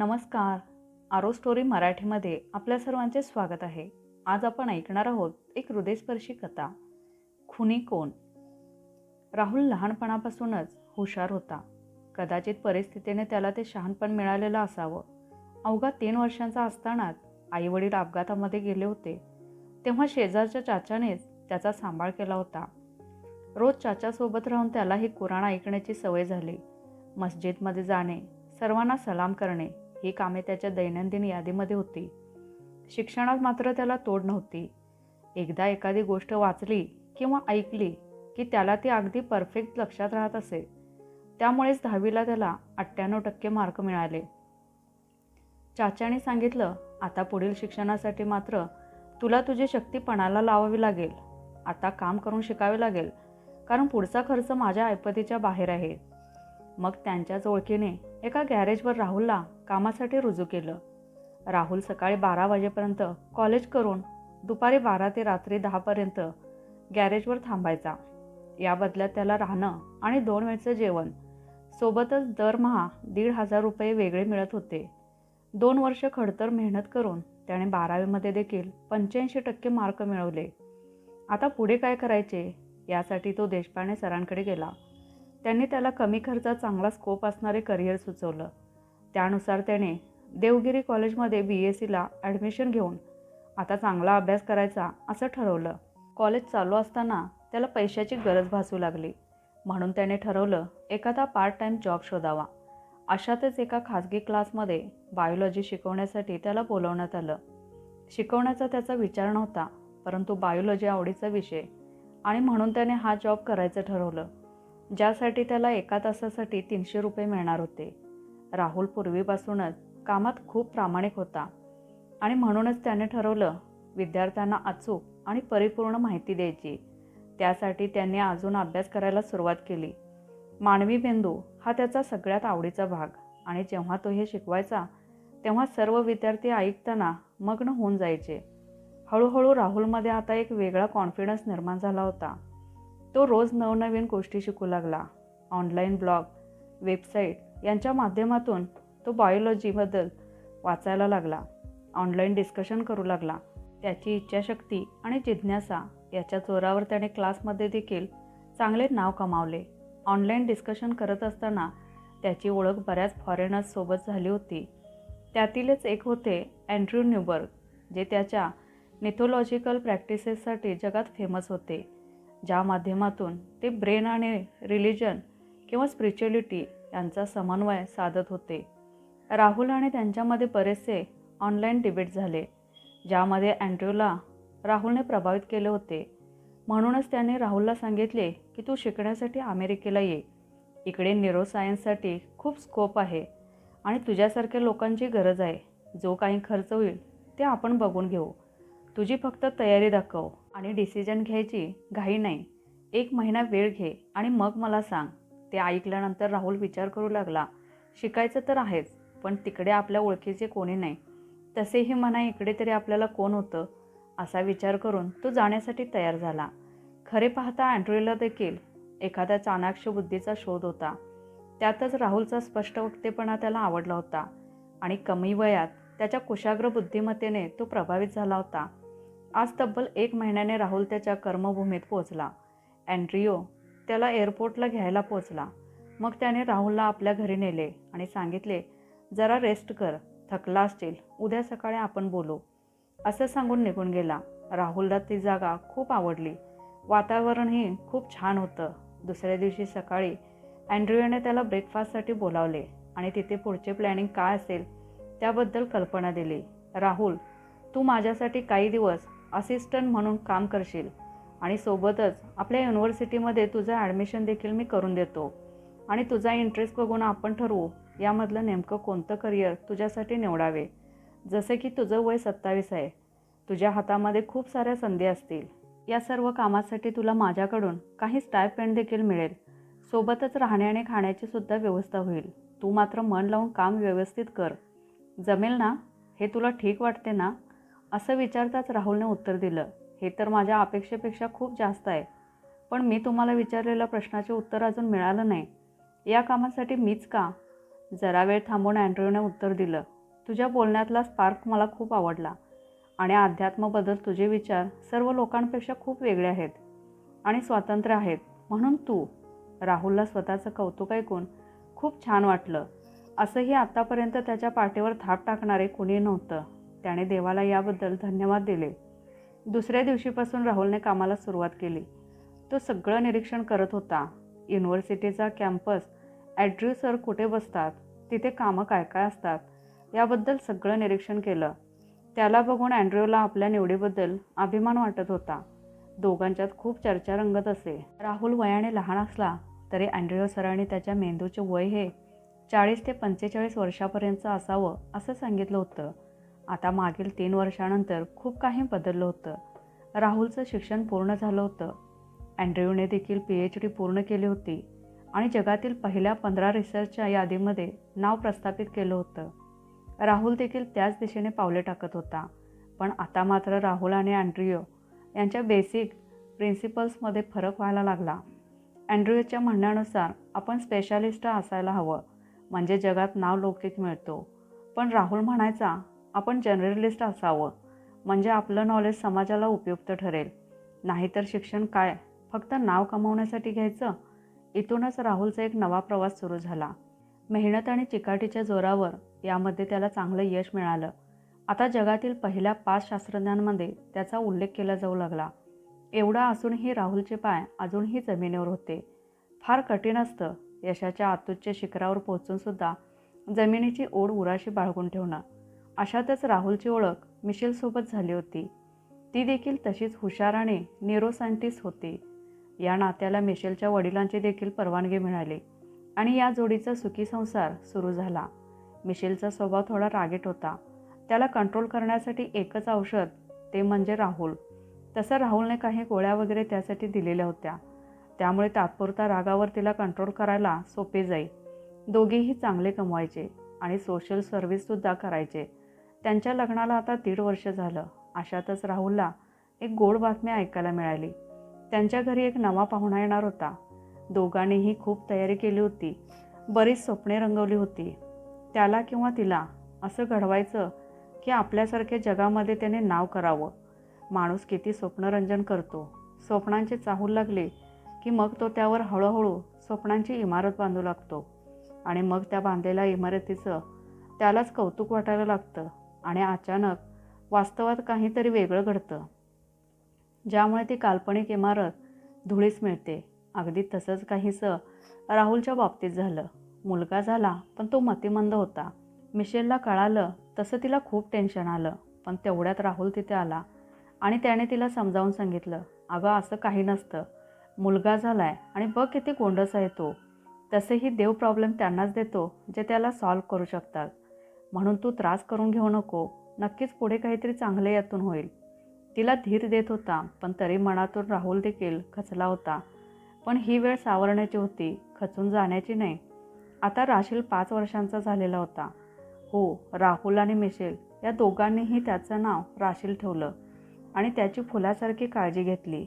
नमस्कार. आरो स्टोरी मराठीमध्ये आपल्या सर्वांचे स्वागत आहे. आज आपण ऐकणार आहोत एक हृदयस्पर्शी कथा. खुनी कोण? राहुल लहानपणापासूनच हुशार होता. कदाचित परिस्थितीने त्याला ते शहाणपण मिळालेलं असावं. अवघा तीन वर्षांचा असतानाच आईवडील अपघातामध्ये गेले होते. तेव्हा शेजारच्या चाचानेच त्याचा सांभाळ केला होता. रोज चाचासोबत राहून त्यालाही कुराण ऐकण्याची सवय झाली. मस्जिदमध्ये जाणे सर्वांना सलाम करणे ही कामे त्याच्या दैनंदिन यादीमध्ये होती. शिक्षणात मात्र त्याला तोड नव्हती. एकदा एखादी गोष्ट वाचली किंवा ऐकली की त्याला ती अगदी परफेक्ट लक्षात राहत असे. त्यामुळेच दहावीला त्याला अठ्ठ्याण्णव टक्के मार्क मिळाले. चाच्याने सांगितलं आता पुढील शिक्षणासाठी मात्र तुला तुझी शक्ती पणाला लावावी लागेल. आता काम करून शिकावे लागेल कारण पुढचा खर्च माझ्या ऐपतीच्या बाहेर आहे. मग त्यांच्याच ओळखीने एका गॅरेजवर राहुलला कामासाठी रुजू केलं. राहुल सकाळी बारा वाजेपर्यंत कॉलेज करून दुपारी बारा ते रात्री दहापर्यंत गॅरेजवर थांबायचा. या बदल्यात त्याला राहणं आणि दोन वेळचं जेवण. सोबतच दरमहा दीड हजार रुपये वेगळे मिळत होते. दोन वर्ष खडतर मेहनत करून त्याने बारावीमध्ये देखील पंच्याऐंशी टक्के मार्क मिळवले. आता पुढे काय करायचे यासाठी तो देशपांडे सरांकडे गेला. त्यांनी त्याला कमी खर्चात चांगला स्कोप असणारे करिअर सुचवलं. त्यानुसार त्याने देवगिरी कॉलेजमध्ये बी एस सीला ॲडमिशन घेऊन आता चांगला अभ्यास करायचा असं ठरवलं. कॉलेज चालू असताना त्याला पैशाची गरज भासू लागली. म्हणून त्याने ठरवलं एखादा पार्ट टाईम जॉब शोधावा. अशातच एका खाजगी क्लासमध्ये बायोलॉजी शिकवण्यासाठी त्याला बोलवण्यात आलं. शिकवण्याचा त्याचा विचार नव्हता परंतु बायोलॉजी आवडीचा विषय आणि म्हणून त्याने हा जॉब करायचं ठरवलं. ज्यासाठी त्याला एका तासासाठी तीनशे रुपये मिळणार होते. राहुल पूर्वीपासूनच कामात खूप प्रामाणिक होता. आणि म्हणूनच त्याने ठरवलं विद्यार्थ्यांना अचूक आणि परिपूर्ण माहिती द्यायची. त्यासाठी त्यांनी अजून अभ्यास करायला सुरुवात केली. मानवी बिंदू हा त्याचा सगळ्यात आवडीचा भाग आणि जेव्हा तो हे शिकवायचा तेव्हा सर्व विद्यार्थी ऐकताना मग्न होऊन जायचे. हळूहळू राहुलमध्ये आता एक वेगळा कॉन्फिडन्स निर्माण झाला होता. तो रोज नवनवीन गोष्टी शिकू लागला. ऑनलाईन ब्लॉग वेबसाईट यांच्या माध्यमातून तो बायोलॉजीबद्दल वाचायला लागला ऑनलाईन डिस्कशन करू लागला. त्याची इच्छाशक्ती आणि जिज्ञासा याच्या जोरावर त्याने क्लासमध्ये देखील चांगले नाव कमावले. ऑनलाईन डिस्कशन करत असताना त्याची ओळख बऱ्याच फॉरेनर्ससोबत झाली होती. त्यातीलच एक होते अँड्र्यू न्यूबर्ग जे त्याच्या निथोलॉजिकल प्रॅक्टिसेससाठी जगात फेमस होते ज्या माध्यमातून ते ब्रेन आणि रिलिजन किंवा स्पिरिच्युअलिटी यांचा समन्वय साधत होते. राहुल आणि त्यांच्यामध्ये बरेचसे ऑनलाईन डिबेट झाले ज्यामध्ये अँड्र्यूला राहुलने प्रभावित केले होते. म्हणूनच त्याने राहुलला सांगितले की तू शिकण्यासाठी अमेरिकेला ये. इकडे न्यूरोसायन्ससाठी खूप स्कोप आहे आणि तुझ्यासारख्या लोकांची गरज आहे. जो काही खर्च होईल ते आपण बघून घेऊ. तुझी फक्त तयारी दाखव आणि डिसिजन घ्यायची घाई नाही. एक महिना वेळ घे आणि मग मला सांग. ते ऐकल्यानंतर राहुल विचार करू लागला. शिकायचं तर आहेच पण तिकडे आपल्या ओळखीचे कोणी नाही. तसेही म्हणा इकडे तरी आपल्याला कोण होतं? असा विचार करून तो जाण्यासाठी तयार झाला. खरे पाहता अँड्रॉईला देखील एखाद्या चाणाक्ष बुद्धीचा शोध होता. त्यातच राहुलचा स्पष्ट वक्तेपणा त्याला आवडला होता आणि कमी वयात त्याच्या कुशाग्र बुद्धिमत्तेने तो प्रभावित झाला होता. आज तब्बल एक महिन्याने राहुल त्याच्या कर्मभूमीत पोहोचला. अँड्रिओ त्याला एअरपोर्टला घ्यायला पोचला. मग त्याने राहुलला आपल्या घरी नेले आणि सांगितले जरा रेस्ट कर थकला असतील उद्या सकाळी आपण बोलू. असं सांगून निघून गेला. राहुलला ती जागा खूप आवडली. वातावरणही खूप छान होतं. दुसऱ्या दिवशी सकाळी अँड्रियोने त्याला ब्रेकफास्टसाठी बोलावले आणि तिथे पुढचे प्लॅनिंग काय असेल त्याबद्दल कल्पना दिली. राहुल तू माझ्यासाठी काही दिवस असिस्टंट म्हणून काम करशील. आणि सोबतच आपल्या युनिव्हर्सिटीमध्ये तुझं ॲडमिशन देखील मी करून देतो. आणि तुझा इंटरेस्ट बघून आपण ठरवू यामधलं नेमकं कोणतं करिअर तुझ्यासाठी निवडावे? जसे की तुझं वय सत्तावीस आहे. तुझ्या हातामध्ये खूप साऱ्या संधी असतील. या सर्व कामासाठी तुला माझ्याकडून काही स्टायपेंड देखील मिळेल. सोबतच राहणे आणि खाण्याची सुद्धा व्यवस्था होईल. तू मात्र मन लावून काम व्यवस्थित कर. जमेल ना? हे तुला ठीक वाटते ना? असं विचारताच राहुलने उत्तर दिलं. हे तर माझ्या अपेक्षेपेक्षा खूप जास्त आहे. पण मी तुम्हाला विचारलेल्या प्रश्नाचे उत्तर अजून मिळालं नाही. या कामासाठी मीच का? जरा वेळ थांबून अँड्र्यूने उत्तर दिलं. तुझ्या बोलण्यातला स्पार्क मला खूप आवडला. आणि अध्यात्मबद्दल तुझे विचार सर्व लोकांपेक्षा खूप वेगळे आहेत. आणि स्वातंत्र्य आहेत. म्हणून तू राहुलला स्वतःचं कौतुक ऐकून खूप छान वाटलं. असंही आत्तापर्यंत त्याच्या पाठीवर थाप टाकणारे कुणी नव्हतं. त्याने देवाला याबद्दल धन्यवाद दिले. दुसऱ्या दिवशीपासून राहुलने कामाला सुरुवात केली. तो सगळं निरीक्षण करत होता. युनिव्हर्सिटीचा कॅम्पस ॲड्र्यू सर कुठे बसतात तिथे कामं काय काय असतात याबद्दल सगळं निरीक्षण केलं. त्याला बघून अँड्र्यूला आपल्या निवडीबद्दल अभिमान वाटत होता. दोघांच्यात खूप चर्चा रंगत असे. राहुल वयाने लहान असला तरी अँड्रिओ सरांनी त्याच्या मेंदूचे वय हे चाळीस ते पंचेचाळीस वर्षापर्यंत असावं असं सांगितलं होतं. आता मागील तीन वर्षानंतर खूप काही बदललं होतं. राहुलचं शिक्षण पूर्ण झालं होतं. अँड्रिओने देखील पी एच डी पूर्ण केली होती आणि जगातील पहिल्या पंधरा रिसर्चच्या यादीमध्ये नाव प्रस्थापित केलं होतं. राहुल देखील त्याच दिशेने पावले टाकत होता. पण आता मात्र राहुल आणि अँड्रियो यांच्या बेसिक प्रिन्सिपल्समध्ये फरक व्हायला लागला. अँड्रियोच्या म्हणण्यानुसार आपण स्पेशालिस्ट असायला हवं. म्हणजे जगात नाव लौकिक मिळतो. पण राहुल म्हणायचा आपण जनरलिस्ट असावं. म्हणजे आपलं नॉलेज समाजाला उपयुक्त ठरेल. नाहीतर शिक्षण काय? फक्त नाव कमावण्यासाठी घ्यायचं? इथूनच राहुलचा एक नवा प्रवास सुरू झाला. मेहनत आणि चिकाटीच्या जोरावर यामध्ये त्याला चांगलं यश मिळालं. आता जगातील पहिल्या पाच शास्त्रज्ञांमध्ये त्याचा उल्लेख केला जाऊ लागला. एवढा असूनही राहुलचे पाय अजूनही जमिनीवर होते. फार कठीण असतं यशाच्या आतूच्या शिखरावर पोहोचूनसुद्धा जमिनीची ओढ उराशी बाळगून ठेवणं. अशातच राहुलची ओळख मिशेलसोबत झाली होती. ती देखील तशीच हुशाराने आणि न्यूरो सायंटिस्ट होती. या नात्याला मिशेलच्या वडिलांची देखील परवानगी मिळाली आणि या जोडीचा सुखी संसार सुरू झाला. मिशेलचा स्वभाव थोडा रागीट होता. त्याला कंट्रोल करण्यासाठी एकच औषध ते म्हणजे राहुल. तसं राहुलने काही गोळ्या वगैरे त्यासाठी दिलेल्या होत्या. त्यामुळे तात्पुरता रागावर तिला कंट्रोल करायला सोपे जाई. दोघेही चांगले कमवायचे आणि सोशल सर्व्हिससुद्धा करायचे. त्यांच्या लग्नाला आता दीड वर्ष झालं. अशातच राहुलला एक गोड बातमी ऐकायला मिळाली. त्यांच्या घरी एक नवा पाहुणा येणार होता. दोघांनीही खूप तयारी केली होती. बरीच स्वप्ने रंगवली होती. त्याला किंवा तिला असं घडवायचं की आपल्यासारख्या जगामध्ये त्याने नाव करावं. माणूस किती स्वप्नरंजन करतो. स्वप्नांचे चाहूल लागले की मग तो त्यावर हळूहळू स्वप्नांची इमारत बांधू लागतो. आणि मग त्या बांधलेल्या इमारतीचं त्यालाच कौतुक वाटायला लागतं. आणि अचानक वास्तवात काहीतरी वेगळं घडतं. ज्यामुळे ती काल्पनिक इमारत धुळीस मिळते. अगदी तसंच काहीसं राहुलच्या बाबतीत झालं. मुलगा झाला पण तो मतिमंद होता. मिशेलला कळालं तसं तिला खूप टेन्शन आलं पण तेवढ्यात राहुल तिथे आला आणि त्याने तिला समजावून सांगितलं अगं असं काही नसतं. मुलगा झाला आहे आणि बघ किती गोंडस आहे तो. तसेही देव प्रॉब्लेम त्यांनाच देतो जे त्याला सॉल्व करू शकतात. म्हणून तू त्रास करून घेऊ नको. नक्कीच पुढे काहीतरी चांगले यातून होईल. तिला धीर देत होता पण तरी मनातून राहुल देखील खचला होता. पण ही वेळ सावरण्याची होती खचून जाण्याची नाही. आता राशील पाच वर्षांचा झालेला होता. हो राहुल आणि मिशेल या दोघांनीही त्याचं नाव राशील ठेवलं आणि त्याची फुलासारखी काळजी घेतली.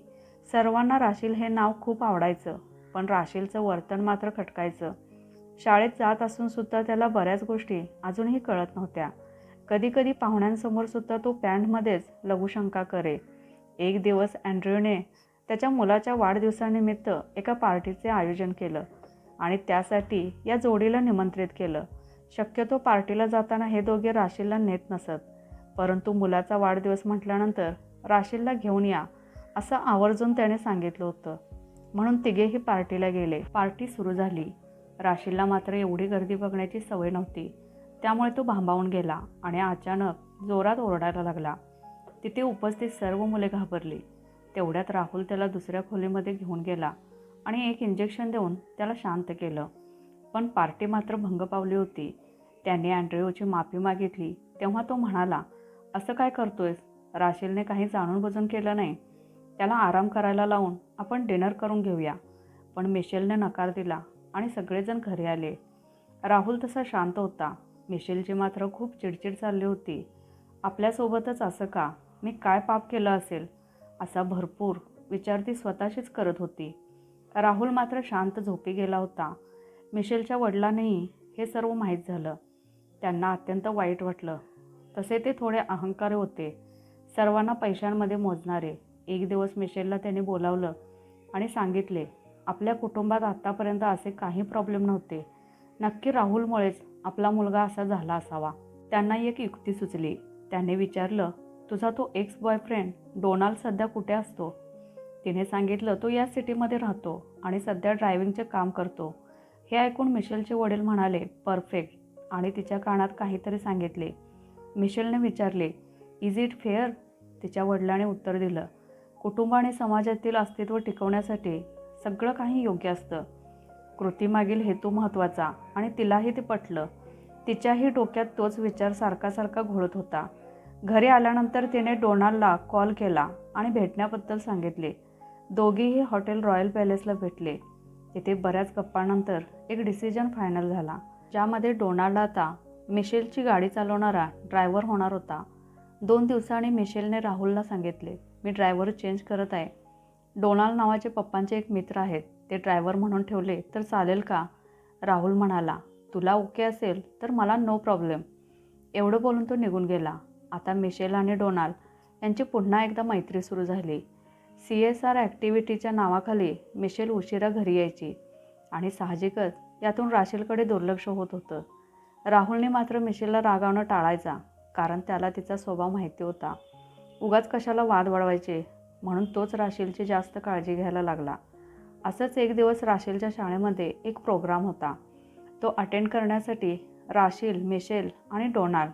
सर्वांना राशील हे नाव खूप आवडायचं पण राशीलचं वर्तन मात्र खटकायचं. शाळेत जात असूनसुद्धा त्याला बऱ्याच गोष्टी अजूनही कळत नव्हत्या. कधीकधी पाहुण्यांसमोर सुद्धा तो पॅन्टमध्येच लघुशंका करे. एक दिवस अँड्र्यूने त्याच्या मुलाच्या वाढदिवसानिमित्त एका पार्टीचे आयोजन केलं आणि त्यासाठी या जोडीला निमंत्रित केलं. शक्यतो पार्टीला जाताना हे दोघे राशीलला नेत नसत परंतु मुलाचा वाढदिवस म्हटल्यानंतर राशीलला घेऊन या असं आवर्जून त्याने सांगितलं होतं. म्हणून तिघेही पार्टीला गेले. पार्टी सुरू झाली. राशीलला मात्र एवढी गर्दी बघण्याची सवय नव्हती. त्यामुळे तो भांबावून गेला आणि अचानक जोरात ओरडायला लागला. तिथे उपस्थित सर्व मुले घाबरली. तेवढ्यात राहुल त्याला दुसऱ्या खोलीमध्ये घेऊन गेला आणि एक इंजेक्शन देऊन त्याला शांत केलं. पण पार्टी मात्र भंग पावली होती. त्यांनी अँड्रिओची माफी मागितली. तेव्हा तो म्हणाला असं काय करतोयस? राशीलने काही जाणून बुजून केलं नाही. त्याला आराम करायला लावून आपण डिनर करून घेऊया. पण मिशेलने नकार दिला. आणि सगळेजण घरी आले. राहुल तसा शांत होता. मिशेलची मात्र खूप चिडचिड चालली होती. आपल्यासोबतच असं का? मी काय पाप केलं असेल? असा भरपूर विचार ती स्वतःशीच करत होती. राहुल मात्र शांत झोपी गेला होता. मिशेलच्या वडिलांनीही हे सर्व माहीत झालं. त्यांना अत्यंत वाईट वाटलं. तसे ते थोडे अहंकारी होते. सर्वांना पैशांमध्ये मोजणारे. एक दिवस मिशेलला त्याने बोलावलं आणि सांगितले आपल्या कुटुंबात आत्तापर्यंत असे काही प्रॉब्लेम नव्हते. नक्की राहुलमुळेच आपला मुलगा असा झाला असावा. त्यांना एक युक्ती सुचली. त्याने विचारलं तुझा तो एक्स बॉयफ्रेंड डोनाल्ड सध्या कुठे असतो? तिने सांगितलं तो या सिटीमध्ये राहतो आणि सध्या ड्रायव्हिंगचे काम करतो. हे ऐकून मिशेलचे वडील म्हणाले परफेक्ट. आणि तिच्या कानात काहीतरी सांगितले. मिशेलने विचारले इज इट फेअर तिच्या वडिलाने उत्तर दिलं कुटुंब आणि समाजातील अस्तित्व टिकवण्यासाठी सगळं काही योग्य असतं. कृतीमागील हेतू महत्त्वाचा आणि तिलाही ते पटलं. तिच्याही डोक्यात तोच विचार सारखा सारखा घोळत होता. घरी आल्यानंतर तिने डोनाल्डला कॉल केला आणि भेटण्याबद्दल सांगितले. दोघेही हॉटेल रॉयल पॅलेसला भेटले. तिथे बऱ्याच गप्पानंतर एक डिसिजन फायनल झाला ज्यामध्ये डोनाल्ड आता मिशेलची गाडी चालवणारा ड्रायव्हर होणार होता. दोन दिवसांनी मिशेलने राहुलला सांगितले मी ड्रायव्हर चेंज करत आहे. डोनाल्ड नावाचे पप्पांचे एक मित्र आहेत. ते ड्रायव्हर म्हणून ठेवले तर चालेल का? राहुल म्हणाला तुला ओके असेल तर मला नो प्रॉब्लेम. एवढं बोलून तो निघून गेला. आता मिशेल आणि डोनाल्ड यांची पुन्हा एकदा मैत्री सुरू झाली. सी एस आर ॲक्टिव्हिटीच्या नावाखाली मिशेल उशिरा घरी यायची आणि साहजिकच यातून राशेलकडे दुर्लक्ष होत होतं. राहुलने मात्र मिशेलला रागावणं टाळायचा कारण त्याला तिचा स्वभाव माहिती होता. उगाच कशाला वाद वाढवायचे? म्हणून तोच राशीलची जास्त काळजी घ्यायला लागला. असंच एक दिवस राशीलच्या शाळेमध्ये एक प्रोग्राम होता. तो अटेंड करण्यासाठी राशील मिशेल आणि डोनाल्ड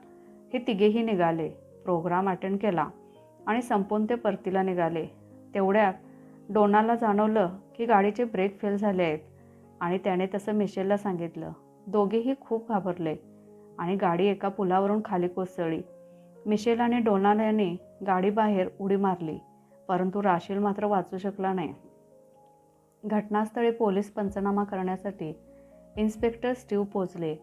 हे तिघेही निघाले. प्रोग्राम अटेंड केला आणि संपून ते परतीला निघाले. तेवढ्यात डोनाला जाणवलं की गाडीचे ब्रेक फेल झाले आहेत आणि त्याने तसं मिशेलला सांगितलं. दोघेही खूप घाबरले आणि गाडी एका पुलावरून खाली कोसळली. मिशेल आणि डोनाल यांनी गाडीबाहेर उडी मारली. परंतु राशील मात्र वाचू शकला नाही. घटनास्थळी पोलीस पंचनामा करण्यासाठी इन्स्पेक्टर स्टीव पोचले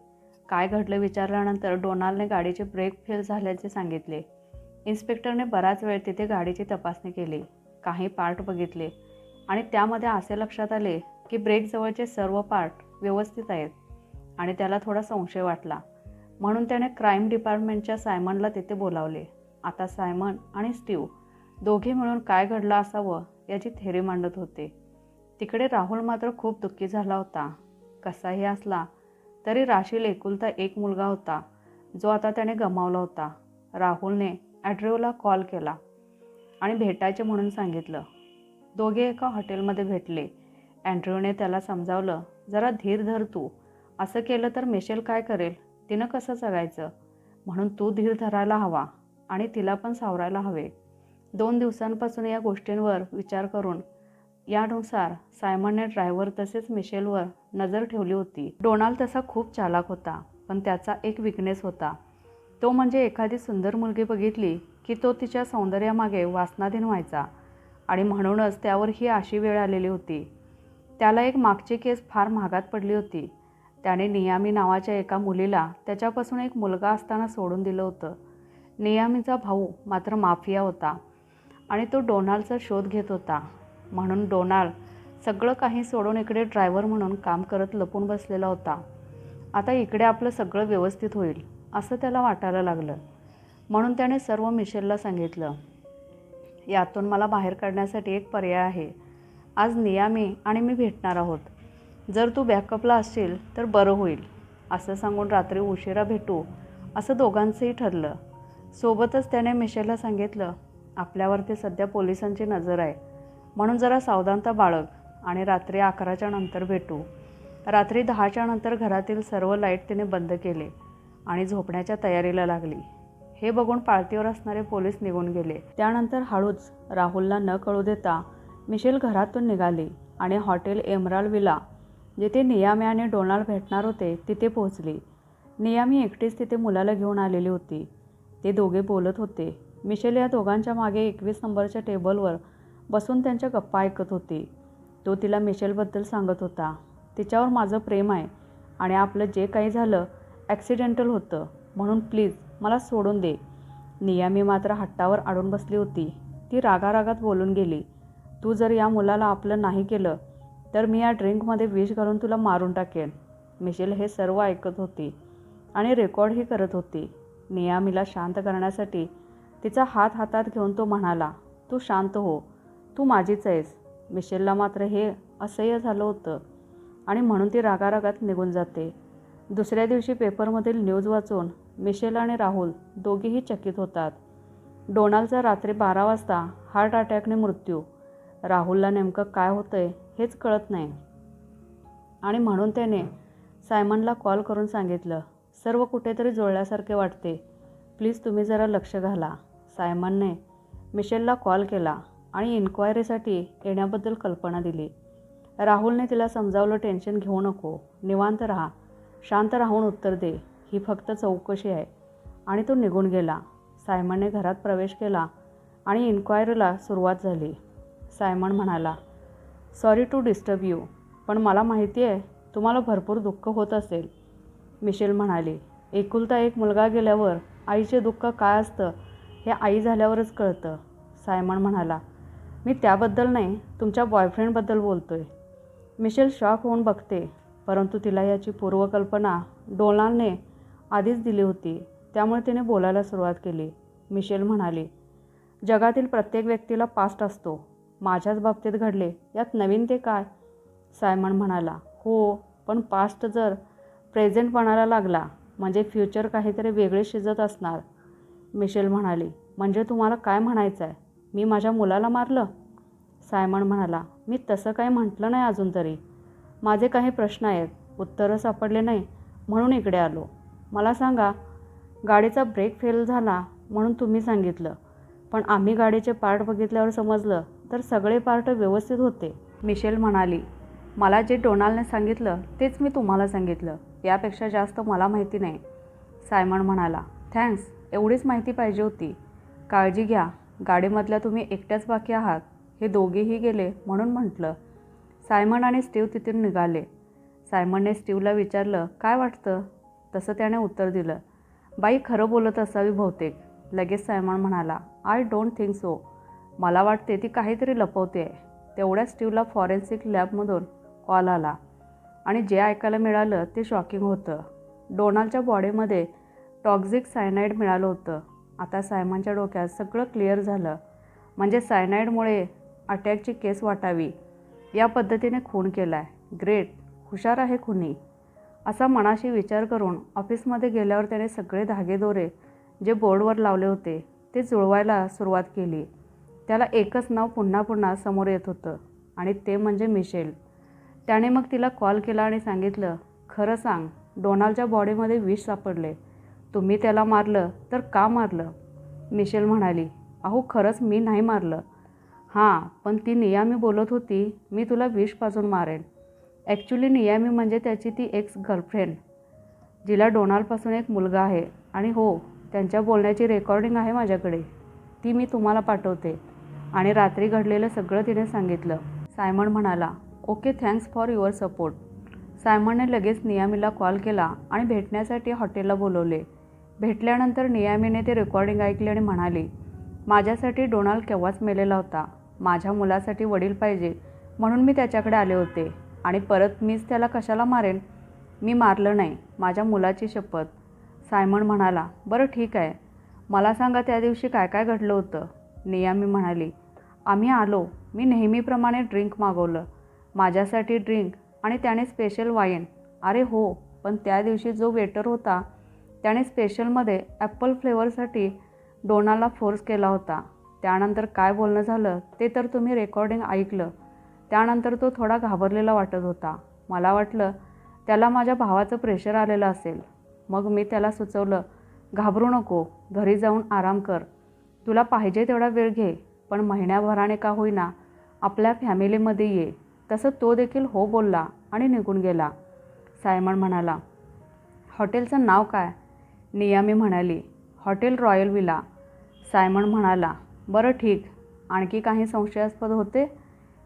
काय घडलं विचारल्यानंतर डोनाल्डने गाडीचे ब्रेक फेल झाल्याचे सांगितले. इन्स्पेक्टरने बराच वेळ तिथे गाडीची तपासणी केली. काही पार्ट बघितले आणि त्यामध्ये असे लक्षात आले की ब्रेकजवळचे सर्व पार्ट व्यवस्थित आहेत आणि त्याला थोडा संशय वाटला. म्हणून त्याने क्राईम डिपार्टमेंटच्या सायमनला तिथे बोलावले. आता सायमन आणि स्टीव दोघे मिळून काय घडलं असावं याची थेरी मांडत होते. तिकडे राहुल मात्र खूप दुःखी झाला होता. कसाही असला तरी राशील एकुलता एक मुलगा होता जो आता त्याने गमावला होता. राहुलने ॲड्रिओला कॉल केला आणि भेटायचे म्हणून सांगितलं. दोघे एका हॉटेलमध्ये भेटले. अँड्रिओने त्याला समजावलं जरा धीर धर तू. असं केलं तर मिशेल काय करेल? तिनं कसं जगायचं? म्हणून तू धीर धरायला हवा आणि तिला पण सावरायला हवे. दोन दिवसांपासून या गोष्टींवर विचार करून यानुसार सायमनने ड्रायव्हर तसेच मिशेलवर नजर ठेवली होती. डोनाल्ड तसा खूप चालाक होता पण त्याचा एक विकनेस होता. तो म्हणजे एखादी सुंदर मुलगी बघितली की तो तिच्या सौंदर्यामागे वासनाधीन व्हायचा आणि म्हणूनच त्यावर ही अशी वेळ आलेली होती. त्याला एक मागची केस फार महागात पडली होती. त्याने नियामी नावाच्या एका मुलीला त्याच्यापासून एक मुलगा असताना सोडून दिलं होतं. नियामीचा भाऊ मात्र माफिया होता. आणि तो डोनाल्डचा शोध घेत होता. म्हणून डोनाल्ड सगळं काही सोडून इकडे ड्रायव्हर म्हणून काम करत लपून बसलेला होता. आता इकडे आपलं सगळं व्यवस्थित होईल असं त्याला वाटायला लागलं. म्हणून त्याने सर्व मिशेलला सांगितलं यातून मला बाहेर काढण्यासाठी एक पर्याय आहे. आज नियामी आणि मी भेटणार आहोत. जर तू बॅकअपला असशील तर बरं होईल. असं सांगून रात्री उशिरा भेटू असं दोघांचंही ठरलं. सोबतच त्याने मिशेलला सांगितलं आपल्यावरती सध्या पोलिसांची नजर आहे. म्हणून जरा सावधानता बाळग आणि रात्री अकराच्या नंतर भेटू. रात्री दहाच्या नंतर घरातील सर्व लाइट तिने बंद केले आणि झोपण्याच्या तयारीला लागली. हे बघून पाळतीवर असणारे पोलीस निघून गेले. त्यानंतर हळूच राहुलला न कळू देता मिशेल घरातून निघाली आणि हॉटेल एमराल विला जिथे नियामी आणि डोनाल्ड भेटणार होते तिथे पोहोचली. नियामी एकटीच तिथे मुलाला घेऊन आलेली होती. ते दोघे बोलत होते. मिशेल या दोघांच्या मागे एकवीस नंबरच्या टेबलवर बसून त्यांच्या गप्पा ऐकत होती. तो तिला मिशेलबद्दल सांगत होता. तिच्यावर माझं प्रेम आहे आणि आपलं जे काही झालं ॲक्सिडेंटल होतं. म्हणून प्लीज मला सोडून दे. नियामी मात्र हट्टावर अडून बसली होती. ती रागारागात बोलून गेली. तू जर या मुलाला आपलं नाही केलं तर मी या ड्रिंकमध्ये विष घालून तुला मारून टाकेन. मिशेल हे सर्व ऐकत होती आणि रेकॉर्डही करत होती. नियामीला शांत करण्यासाठी तिचा हात हातात घेऊन तो म्हणाला तू शांत हो. तू माझीच आहेस. मिशेलला मात्र हे असह्य झालं होतं आणि म्हणून ती रागारागात निघून जाते. दुसऱ्या दिवशी पेपरमधील न्यूज वाचून मिशेल आणि राहुल दोघेही चकित होतात. डोनाल्डचा रात्री बारा वाजता हार्ट अटॅकने मृत्यू. राहुलला नेमकं काय होतंय हेच कळत नाही. आणि म्हणून त्याने सायमनला कॉल करून सांगितलं सर्व कुठेतरी जुळल्यासारखे वाटते. प्लीज तुम्ही जरा लक्ष घाला. सायमनने मिशेलला कॉल केला आणि इन्क्वायरीसाठी येण्याबद्दल कल्पना दिली. राहुलने तिला समजावलं टेन्शन घेऊ नको. निवांत राहा. शांत राहून उत्तर दे. ही फक्त चौकशी आहे. आणि तो निघून गेला. सायमनने घरात प्रवेश केला आणि इन्क्वायरीला सुरुवात झाली. सायमन म्हणाला सॉरी टू डिस्टर्ब यू पण मला माहिती आहे तुम्हाला भरपूर दुःख होत असेल. मिशेल म्हणाली एकुलता एक मुलगा गेल्यावर आईचे दुःख काय असतं? हे आई झाल्यावरच कळतं. सायमन म्हणाला मी त्याबद्दल नाही तुमच्या बॉयफ्रेंडबद्दल बोलतो आहे मिशेल शॉक होऊन बघते परंतु तिला याची पूर्वकल्पना डोनाल्डने आधीच दिली होती त्यामुळे तिने बोलायला सुरुवात केली. मिशेल म्हणाली जगातील प्रत्येक व्यक्तीला पास्ट असतो. माझ्याच बाबतीत घडले यात नवीन ते काय? सायमन म्हणाला हो पण पास्ट जर प्रेझेंट म्हणायला लागला म्हणजे फ्युचर काहीतरी वेगळे शिजत असणार. मिशेल म्हणाली म्हणजे तुम्हाला काय म्हणायचं आहे मी माझ्या मुलाला मारलं? सायमन म्हणाला मी तसं काही म्हटलं नाही अजून तरी. माझे काही प्रश्न आहेत. उत्तरं सापडले नाही. म्हणून इकडे आलो. मला सांगा गाडीचा ब्रेक फेल झाला म्हणून तुम्ही सांगितलं. पण आम्ही गाडीचे पार्ट बघितल्यावर समजलं तर सगळे पार्ट व्यवस्थित होते. मिशेल म्हणाली मला जे डोनाल्डने सांगितलं तेच मी तुम्हाला सांगितलं. यापेक्षा जास्त मला माहिती नाही. सायमन म्हणाला थँक्स. एवढीच माहिती पाहिजे होती. काळजी घ्या. गाडीमधल्या तुम्ही एकट्याच बाकी आहात. हे दोघेही गेले म्हणून म्हटलं. सायमन आणि स्टीव तिथून निघाले. सायमनने स्टीवला विचारलं काय वाटतं? तसं त्याने उत्तर दिलं बाई खरं बोलत असावी बहुतेक. लगेच सायमन म्हणाला आय डोंट थिंक सो. मला वाटते ती काहीतरी लपवते आहे तेवढ्या स्टीवला फॉरेन्सिक लॅबमधून कॉल आला आणि जे ऐकायला मिळालं ते शॉकिंग होतं. डोनाल्डच्या बॉडीमध्ये टॉक्झिक सायनाईड मिळालं होतं. आता सायमनच्या डोक्यात सगळं क्लिअर झालं. म्हणजे सायनाईडमुळे अटॅकची केस वाटावी. या पद्धतीने खून केला आहे ग्रेट हुशार आहे खुनी. असा मनाशी विचार करून ऑफिसमध्ये गेल्यावर त्याने सगळे धागेदोरे जे बोर्डवर लावले होते ते जुळवायला सुरुवात केली. त्याला एकच नाव पुन्हा पुन्हा समोर येत होतं आणि ते म्हणजे मिशेल. त्याने मग तिला कॉल केला आणि सांगितलं खरं सांग डोनाल्डच्या बॉडीमध्ये विष सापडले. तुम्ही त्याला मारलं तर का मारलं? मिशेल म्हणाली अहो खरंच मी नाही मारलं. हां पण ती नियामी बोलत होती मी तुला विष पाजून मारेन. ॲक्च्युली नियामी म्हणजे त्याची ती एक्स गर्लफ्रेंड जिला डोनाल्डपासून एक मुलगा आहे आणि हो त्यांच्या बोलण्याची रेकॉर्डिंग आहे माझ्याकडे. ती मी तुम्हाला पाठवते. आणि रात्री घडलेलं सगळं तिने सांगितलं. सायमन म्हणाला okay thanks for your support. सायमनने लगेच नियामीला कॉल केला आणि भेटण्यासाठी हॉटेलला बोलवले. भेटल्यानंतर नियामीने ते रेकॉर्डिंग ऐकले आणि म्हणाली माझ्यासाठी डोनाल्ड केव्हाच मेलेला होता? माझ्या मुलासाठी वडील पाहिजे म्हणून मी त्याच्याकडे आले होते. आणि परत मीच त्याला कशाला मारेन? मी मारलं नाही माझ्या मुलाची शपथ. सायमन म्हणाला बरं ठीक आहे. मला सांगा त्या दिवशी काय काय घडलं होतं. नियामी म्हणाली आम्ही आलो. मी नेहमीप्रमाणे ड्रिंक मागवलं. माझ्यासाठी ड्रिंक आणि त्याने स्पेशल वाईन अरे हो पण त्या दिवशी जो वेटर होता त्याने स्पेशलमध्ये ॲप्पल फ्लेवरसाठी डोनाला फोर्स केला होता. त्यानंतर काय बोलणं झालं ते तर तुम्ही रेकॉर्डिंग ऐकलं. त्यानंतर तो थोडा घाबरलेला वाटत होता. मला वाटलं त्याला माझ्या भावाचं प्रेशर आलेलं असेल. मग मी त्याला सुचवलं घाबरू नको घरी जाऊन आराम कर. तुला पाहिजे तेवढा वेळ घे पण महिन्याभराने का होईना आपल्या फॅमिलीमध्ये ये. तसं तो देखील हो बोलला आणि निघून गेला. सायमन म्हणाला हॉटेलचं नाव काय? नियामी म्हणाली हॉटेल रॉयल विला. सायमन म्हणाला बरं ठीक आणखी काही संशयास्पद होते?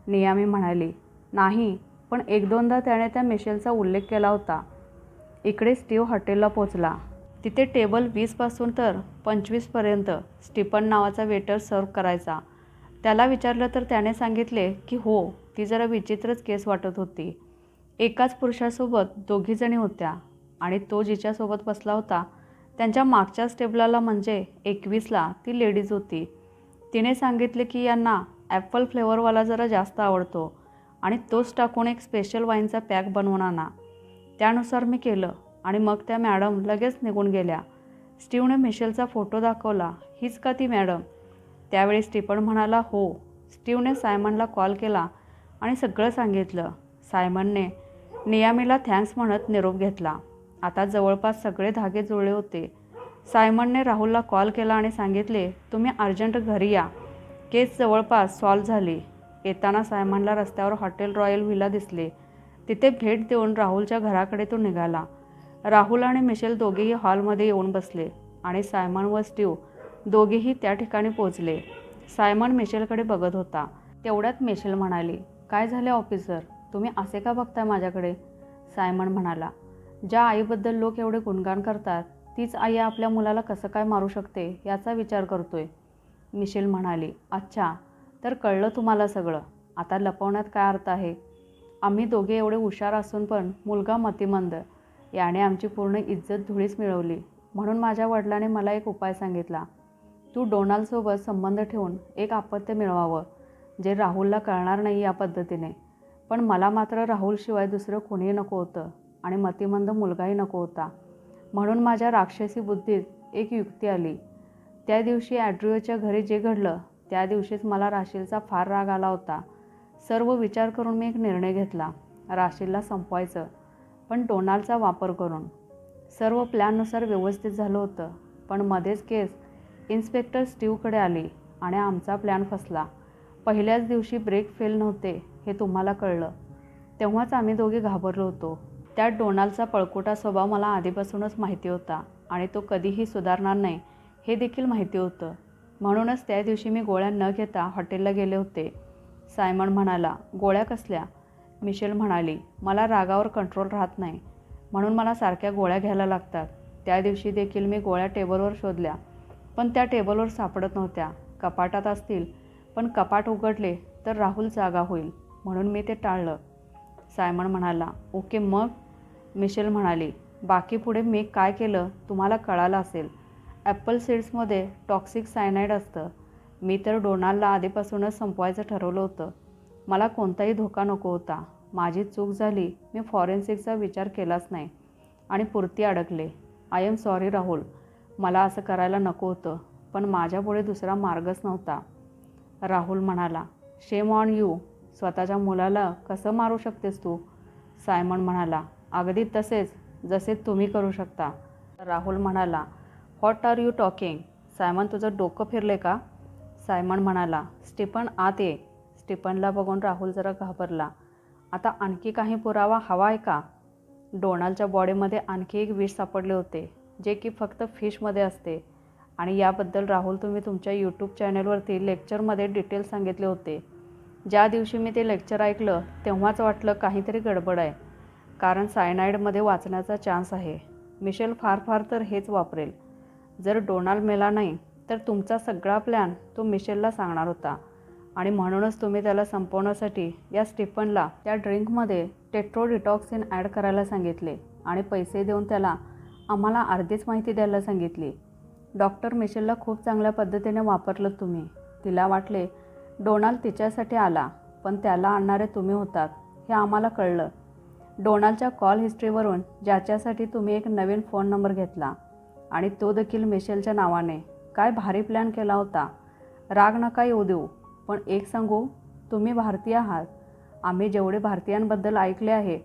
नियामी म्हणाली नाही पण एक दोनदा त्याने त्या मिशेलचा उल्लेख केला होता. इकडे स्टीव हॉटेलला पोचला तिथे टेबल वीसपासून तर पंचवीसपर्यंत स्टीपन नावाचा वेटर सर्व करायचा. त्याला विचारलं तर त्याने सांगितले की हो ती जरा विचित्रच केस वाटत होती. एकाच पुरुषासोबत दोघीजणी होत्या आणि तो जिच्यासोबत बसला होता त्यांच्या मागच्या स्टेबलाला म्हणजे एकवीसला ती लेडीज होती. तिने सांगितले की यांना ॲपल फ्लेवरवाला जरा जास्त आवडतो आणि तोच टाकून एक स्पेशल वाईनचा पॅक बनवून आणा. त्यानुसार मी केलं आणि मग त्या मॅडम लगेच निघून गेल्या. स्टीवने मिशेलचा फोटो दाखवला हीच का ती मॅडम? त्यावेळी स्टीफन म्हणाला हो. स्टीवने सायमनला कॉल केला आणि सगळं सांगितलं. सायमनने नियामीला थँक्स म्हणत निरोप घेतला. आता जवळपास सगळे धागे जुळले होते. सायमनने राहुलला कॉल केला आणि सांगितले तुम्ही अर्जंट घरी या. केस जवळपास सॉल्व झाली. येताना सायमनला रस्त्यावर हॉटेल रॉयल व्हिला दिसले. तिथे भेट देऊन राहुलच्या घराकडे तो निघाला. राहुल आणि मिशेल दोघेही हॉलमध्ये येऊन बसले आणि सायमन व स्टीव दोघेही त्या ठिकाणी पोचले सायमन मिशेलकडे बघत होता. तेवढ्यात मिशेल म्हणाली काय झाले ऑफिसर? तुम्ही असे का बघताय माझ्याकडे? सायमन म्हणाला ज्या आईबद्दल लोक एवढे गुणगान करतात तीच आई आपल्या मुलाला कसं काय मारू शकते याचा विचार करतोय. मिशेल म्हणाली अच्छा तर कळलं तुम्हाला सगळं. आता लपवण्यात काय अर्थ आहे? आम्ही दोघे एवढे हुशार असून पण मुलगा मतिमंद. याने आमची पूर्ण इज्जत धुळीस मिळवली. म्हणून माझ्या वडिलाने मला एक उपाय सांगितला. तू डोनाल्डसोबत संबंध ठेवून एक अपत्य मिळवावं जे राहुलला कळणार नाही या पद्धतीने. पण मला मात्र राहुलशिवाय दुसरं कोणीही नको होतं. आणि मतिमंद मुलगाही नको होता. म्हणून माझ्या राक्षसी बुद्धीत एक युक्ती आली. त्या दिवशी ॲड्रिओच्या घरी जे घडलं त्या दिवशीच मला राशीलचा फार राग आला होता. सर्व विचार करून मी एक निर्णय घेतला. राशीलला संपवायचं पण टोनालचा वापर करून. सर्व प्लॅननुसार व्यवस्थित झालं होतं पण मध्येच केस इन्स्पेक्टर स्टीवकडे आली आणि आमचा प्लॅन फसला. पहिल्याच दिवशी ब्रेक फेल नव्हते हे तुम्हाला कळलं. तेव्हाच आम्ही दोघे घाबरलो होतो. त्या डोनाल्डचा पळकोटा स्वभाव मला आधीपासूनच माहिती होता आणि तो कधीही सुधारणार नाही हे देखील माहिती होतं. म्हणूनच त्या दिवशी मी गोळ्या न घेता हॉटेलला गेले होते. सायमन म्हणाला गोळ्या कसल्या? मिशेल म्हणाली मला रागावर कंट्रोल राहत नाही म्हणून मला सारख्या गोळ्या घ्यायला लागतात. त्या दिवशी देखील मी गोळ्या टेबलवर शोधल्या पण त्या टेबलवर सापडत नव्हत्या. कपाटात असतील पण कपाट उघडले तर राहुल जागा होईल म्हणून मी ते टाळलं. सायमन म्हणाला ओके मग? मिशेल म्हणाली बाकी पुढे मी काय केलं तुम्हाला कळालं असेल. ॲपल सीड्समध्ये टॉक्सिक सायनाईड असतं. मी तर डोनाल्डला आधीपासूनच संपवायचं ठरवलं होतं. मला कोणताही धोका नको होता. माझी चूक झाली मी फॉरेन्सिकचा विचार केलाच नाही. आणि पुरती अडकले. I am sorry Rahul. मला असं करायला नको होतं पण माझ्यापुढे दुसरा मार्गच नव्हता. राहुल म्हणाला शेम ऑन यू. स्वतःच्या मुलाला कसं मारू शकतेस तू? सायमन म्हणाला अगदी तसेच जसे तुम्ही करू शकता. राहुल म्हणाला what are you talking Simon तुझं डोकं फिरले का? सायमन म्हणाला स्टीफन आत ये. स्टीफनला बघून राहुल जरा घाबरला. आता आणखी काही पुरावा हवा आहे का? डोनाल्डच्या बॉडीमध्ये आणखी एक विष सापडले होते जे की फक्त फिशमध्ये असते. आणि याबद्दल राहुल तुम्ही तुमच्या यूट्यूब चॅनलवरती लेक्चरमध्ये डिटेल सांगितले होते. ज्या दिवशी मी ते लेक्चर ऐकलं तेव्हाच वाटलं काहीतरी गडबड आहे. कारण सायनाईडमध्ये वाचण्याचा चान्स आहे. मिशेल फार फार तर हेच वापरेल. जर डोनाल्ड मेला नाही तर तुमचा सगळा प्लॅन तो मिशेलला सांगणार होता. आणि म्हणूनच तुम्ही त्याला संपवण्यासाठी या स्टीफनला त्या ड्रिंकमध्ये टेट्रोडिटॉक्सिन ॲड करायला सांगितले आणि पैसे देऊन त्याला आम्हाला अर्धीच माहिती द्यायला सांगितली. डॉक्टर मिशेलला खूप चांगल्या पद्धतीने वापरलं तुम्ही. तिला वाटले डोनाल्ड तिच्यासाठी आला पण त्याला आणणारे तुम्ही होतात हे आम्हाला कळलं. डोनाल्डच्या कॉल हिस्ट्रीवरून ज्याच्यासाठी तुम्ही एक नवीन फोन नंबर घेतला आणि तो देखील मिशेलच्या नावाने. काय भारी प्लॅन केला होता. राग नका येऊ देऊ पण एक सांगू तुम्ही भारतीय आहात. आम्ही जेवढे भारतीयांबद्दल ऐकले आहे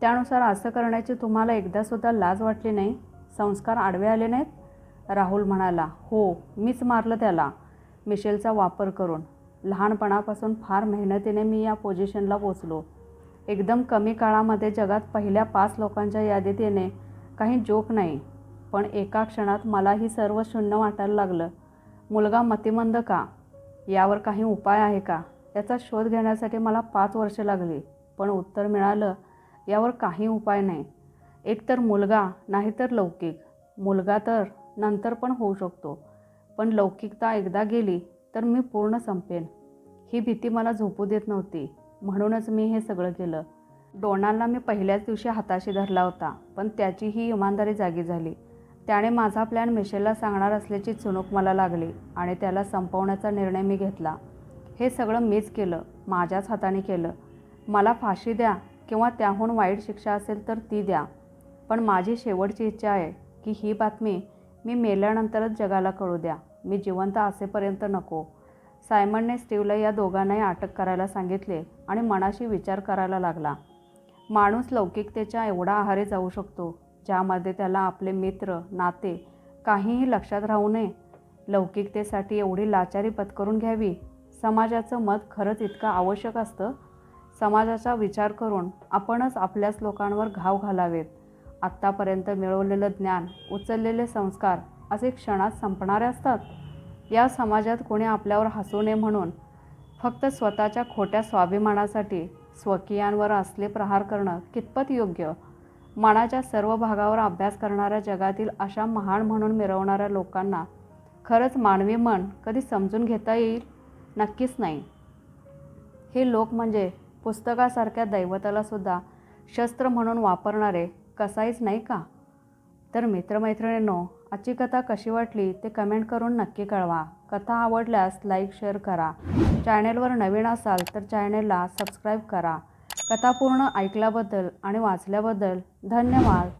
त्यानुसार असं करण्याची तुम्हाला एकदासुद्धा लाज वाटली नाही? संस्कार आडवे आले नाहीत? राहुल म्हणाला हो मीच मारलं त्याला. मिशेलचा वापर करून. लहानपणापासून फार मेहनतीने मी या पोझिशनला पोचलो. एकदम कमी काळामध्ये जगात पहिल्या पाच लोकांच्या यादीत येणे काही जोक नाही पण एका क्षणात मला ही सर्व शून्य वाटायला लागलं. मुलगा मतिमंद का? यावर काही उपाय आहे का? याचा शोध घेण्यासाठी मला पाच वर्षे लागली पण उत्तर मिळालं यावर काही उपाय नाही. एकतर मुलगा नाहीतर लौकिक. मुलगा तर नंतर पण होऊ शकतो. पण लौकिकता एकदा गेली तर मी पूर्ण संपेन. ही भीती मला झोपू देत नव्हती. म्हणूनच मी हे सगळं केलं. डोनाला मी पहिल्याच दिवशी हाताशी धरला होता पण त्याची ही इमानदारी जागी झाली. त्याने माझा प्लॅन मिशेलला सांगणार असल्याची चुणूक मला लागली आणि त्याला संपवण्याचा निर्णय मी घेतला. हे सगळं मीच केलं माझ्याच हाताने केलं. मला फाशी द्या किंवा त्याहून वाईट शिक्षा असेल तर ती द्या. पण माझी शेवटची इच्छा आहे की ही बातमी मी मेल्यानंतरच जगाला कळू द्या. मी जिवंत असेपर्यंत नको. सायमनने स्टीवला या दोघांनाही अटक करायला सांगितले आणि मनाशी विचार करायला लागला. माणूस लौकिकतेच्या एवढा आहारी जाऊ शकतो ज्यामध्ये त्याला आपले मित्र नाते काहीही लक्षात राहू नये. लौकिकतेसाठी एवढी लाचारी पत्करून घ्यावी? समाजाचं मत खरंच इतकं आवश्यक असतं? समाजाचा विचार करून आपणच आपल्याच लोकांवर घाव घालावेत. आत्तापर्यंत मिळवलेलं ज्ञान उचललेले संस्कार असे क्षणात संपणारे असतात. या समाजात कोणी आपल्यावर हसू नये म्हणून फक्त स्वतःच्या खोट्या स्वाभिमानासाठी स्वकीयांवर असले प्रहार करणं कितपत योग्य? मनाच्या सर्व भागावर अभ्यास करणाऱ्या जगातील अशा महान म्हणून मिरवणाऱ्या लोकांना खरंच मानवी मन कधी समजून घेता येईल? नक्कीच नाही. हे लोक म्हणजे पुस्तकासारख्या दैवतालासुद्धा शस्त्र म्हणून वापरणारे कसाईच नाही का? तर मित्रमैत्रिणींनो आजची कथा कशी वाटली ते कमेंट करून नक्की कळवा. कथा आवडल्यास लाईक शेअर करा. चॅनेलवर नवीन असाल तर चॅनेलला सबस्क्राईब करा. कथा पूर्ण ऐकल्याबद्दल आणि वाचल्याबद्दल धन्यवाद.